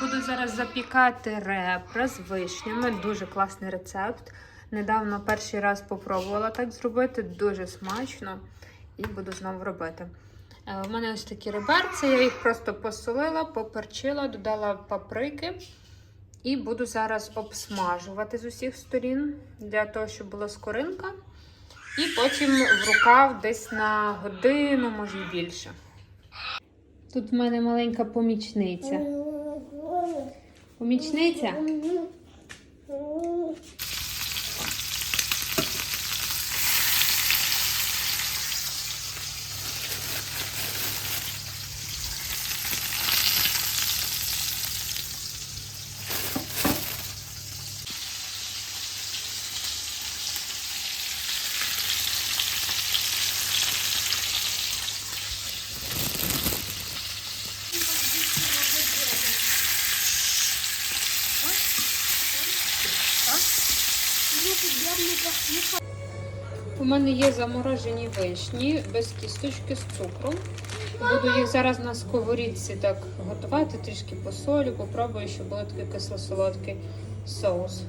Буду зараз запікати ребра з вишнями. Дуже класний рецепт. Недавно перший раз попробувала так зробити, дуже смачно. І буду знову робити. Е, У мене ось такі реберці, я їх просто посолила, поперчила, додала паприки. І буду зараз обсмажувати з усіх сторін для того, щоб була скоринка. І потім в рукав десь на годину, може більше. Тут в мене маленька помічниця. Помічниця? У мене є заморожені вишні без кісточки з цукром. Буду їх зараз на сковорідці так готувати, трішки посолю, попробую, щоб було такий кисло-солодкий соус.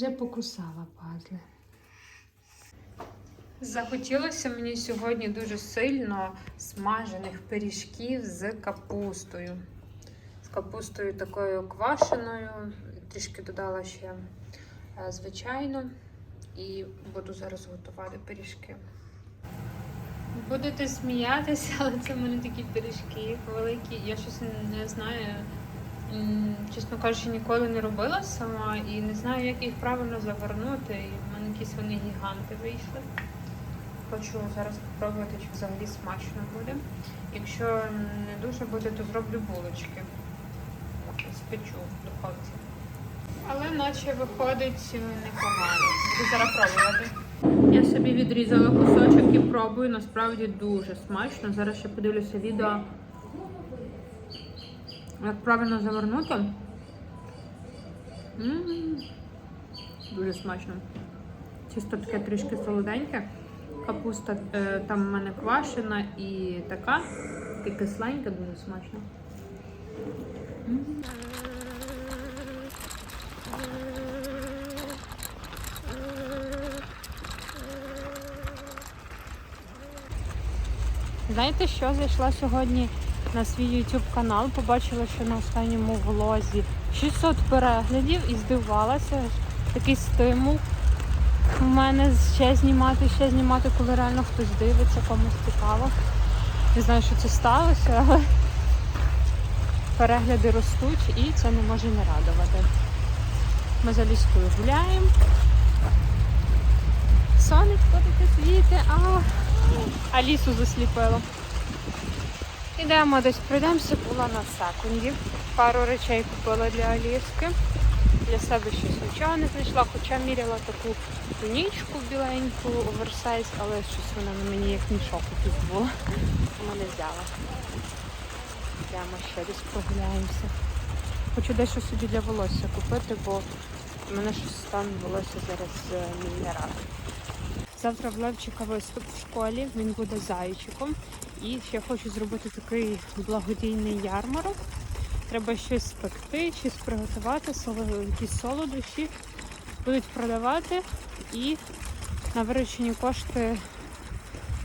Вже покусала пазли. Захотілося мені сьогодні дуже сильно смажених пиріжків з капустою. З капустою такою квашеною. Трішки додала ще е, звичайно. І буду зараз готувати пиріжки. Будете сміятися, але це в мене такі пиріжки великі. Я щось не знаю. Чесно кажучи, ніколи не робила сама і не знаю, як їх правильно завернути. І в мене якісь вони гіганти вийшли. Хочу зараз спробувати, чи взагалі смачно буде. Якщо не дуже буде, то зроблю булочки. Спечу в духовці. Але наче виходить непогано. Буду зараз пробувати. Я собі відрізала кусочок і пробую. Насправді дуже смачно. Зараз ще подивлюся відео, як правильно завернути. М, Дуже смачно. Чисто таке трішки солоденьке. Капуста е, там в мене квашена і така, і кисленька, дуже смачно. М. Знаєте що? Зайшла сьогодні на свій YouTube канал, побачила, що на останньому влозі 600 переглядів і здивувалася. Такий стимул у мене ще знімати, ще знімати, коли реально хтось дивиться, комусь цікаво. Не знаю, що це сталося, але перегляди ростуть і це не може не радувати. Ми за ліскою гуляємо. Сонечко таке світе, а, а лісу засліпило. Ідемо десь пройдемося, була на секунді. Пару речей купила для Аліски. Для себе щось нічого не знайшла, хоча міряла таку тунічку біленьку, оверсайз, але щось вона на мені як мішок була. Тому не взяла. Прямо ще десь прогуляємося. Хочу дещо собі для волосся купити, бо в мене щось стан волосся зараз е, не радий. Завтра в Левчика виступ в школі, він буде зайчиком. І ще хочу зробити такий благодійний ярмарок. Треба щось спекти, щось приготувати, якісь солодощі будуть продавати і на виручені кошти.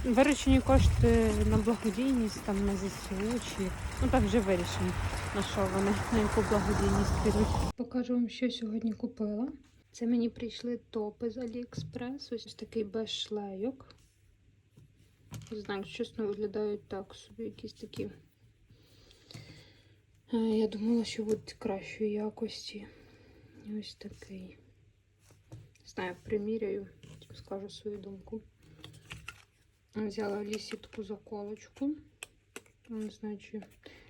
Виручені кошти на благодійність, там на ЗСУ чи ну так вже вирішимо, на що вони, на яку благодійність підуть. Покажу вам, що сьогодні купила. Це мені прийшли топи з Аліекспрес. Ось такий без. Не знаю, чесно, виглядають так собі, якісь такі. Е, Я думала, що будуть кращої якості. Ось такий. Не знаю, приміряю, скажу свою думку. Взяла лісі таку заколочку. Не знаю, чи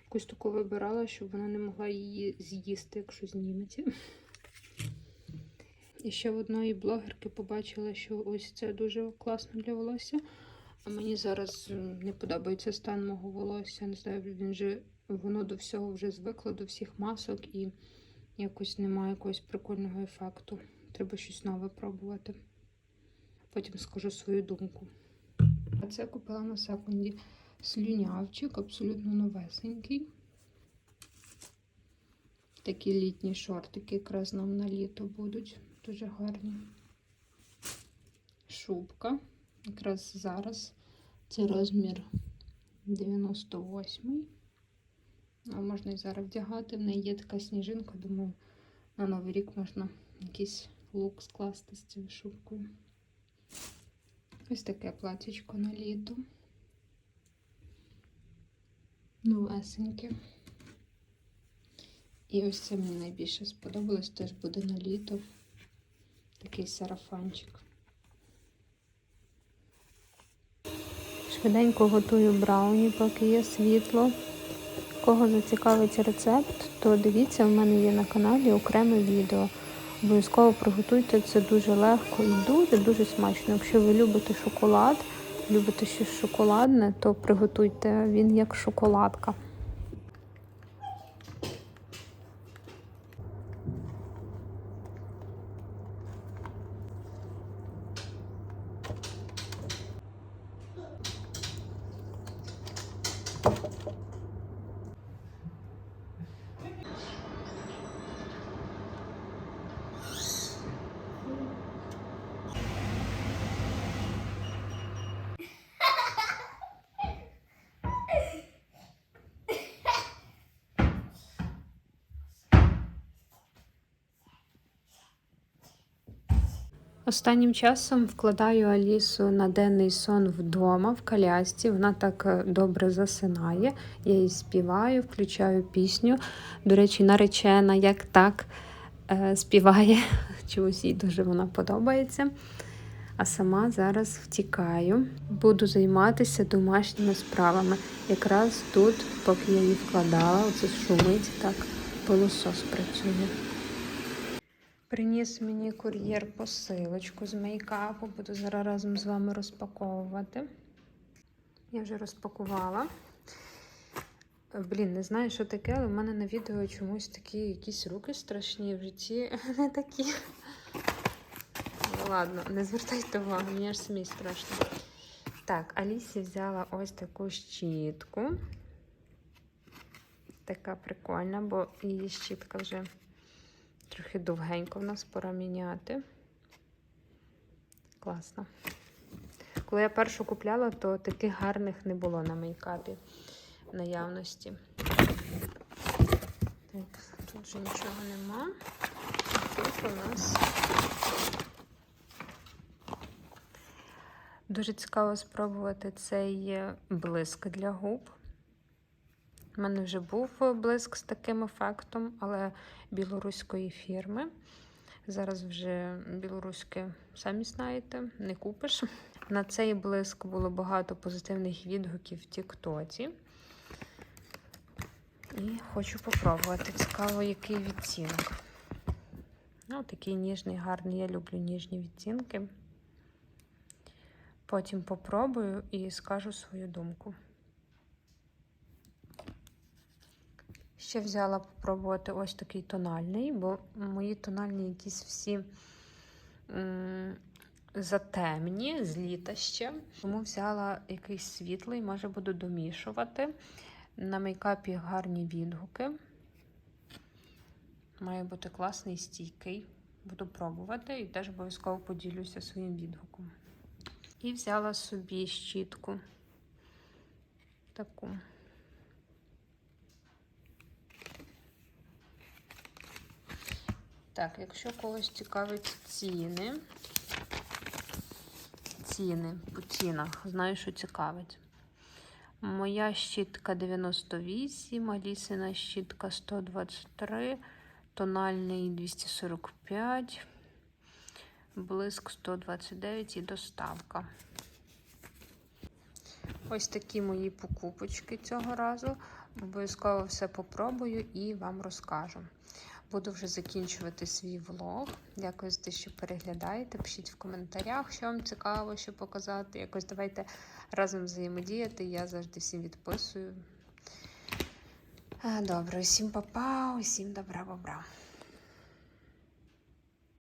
якусь таку вибирала, щоб вона не могла її з'їсти, якщо зніметься. І ще в одної блогерки побачила, що ось це дуже класно для волосся. Мені зараз не подобається стан мого волосся. Не знаю, він же воно до всього вже звикло, до всіх масок і якось немає якогось прикольного ефекту. Треба щось нове пробувати. Потім скажу свою думку. А це купила на секунді слюнявчик, абсолютно новесенький. Такі літні шортики якраз нам на літо будуть. Дуже гарні. Шубка. Якраз зараз це розмір 98. А можна і зараз вдягати. В неї є така сніжинка, думаю, на Новий рік можна якийсь лук скласти з цією шубкою. Ось таке платічко на літо. Новесеньке. І ось це мені найбільше сподобалось, теж буде на літо. Такий сарафанчик. Швиденько готую брауні, поки є світло. Кого зацікавить рецепт, то дивіться, в мене є на каналі окреме відео. Обов'язково приготуйте це дуже легко і дуже-дуже смачно. Якщо ви любите шоколад, любите щось шоколадне, то приготуйте він як шоколадка. Останнім часом вкладаю Алісу на денний сон вдома в колясці. Вона так е, добре засинає. Я їй співаю, включаю пісню. До речі, наречена як так е, співає. Чомусь їй дуже вона подобається. А сама зараз втікаю. Буду займатися домашніми справами. Якраз тут, поки я її вкладала, оце шумить так, пилосос працює. Приніс мені кур'єр посилочку з мейкапу, буду зараз разом з вами розпаковувати. Я вже розпакувала. Блін, не знаю, що таке, але в мене на відео чомусь такі якісь руки страшні в житті не такі. Ну, ладно, не звертайте увагу, мені аж самі страшно. Так, Алісі взяла ось таку щітку. Така прикольна, бо її щітка вже. Трохи довгенько в нас пора міняти. Класно. Коли я першу купляла, то таких гарних не було на мейкапі наявності. Так, тут вже нічого нема. Тут у нас дуже цікаво спробувати цей блиск для губ. У мене вже був блиск з таким ефектом, але білоруської фірми. Зараз вже білоруське, самі знаєте, не купиш. На цей блиск було багато позитивних відгуків в Тіктоці. І хочу попробувати. Цікаво, який відцінок. Ну, такий ніжний, гарний. Я люблю ніжні відцінки. Потім попробую і скажу свою думку. Ще взяла попробувати ось такий тональний, бо мої тональні якісь всі затемні, з літа ще. Тому взяла якийсь світлий, може буду домішувати. На мейкапі гарні відгуки. Має бути класний, стійкий. Буду пробувати і теж обов'язково поділюся своїм відгуком. І взяла собі щітку. Таку. Так, якщо когось цікавить ціни, ціни по цінах, знаю, що цікавить. Моя щітка 98, Алісина щітка 123, тональний 245, блиск 129 і доставка. Ось такі мої покупочки цього разу. Обов'язково все попробую і вам розкажу. Буду вже закінчувати свій влог. Дякую за те, що переглядаєте. Пишіть в коментарях, що вам цікаво, що показати. Якось давайте разом взаємодіяти. Я завжди всім відписую. Е, Добре, усім па-па, усім добра бобра.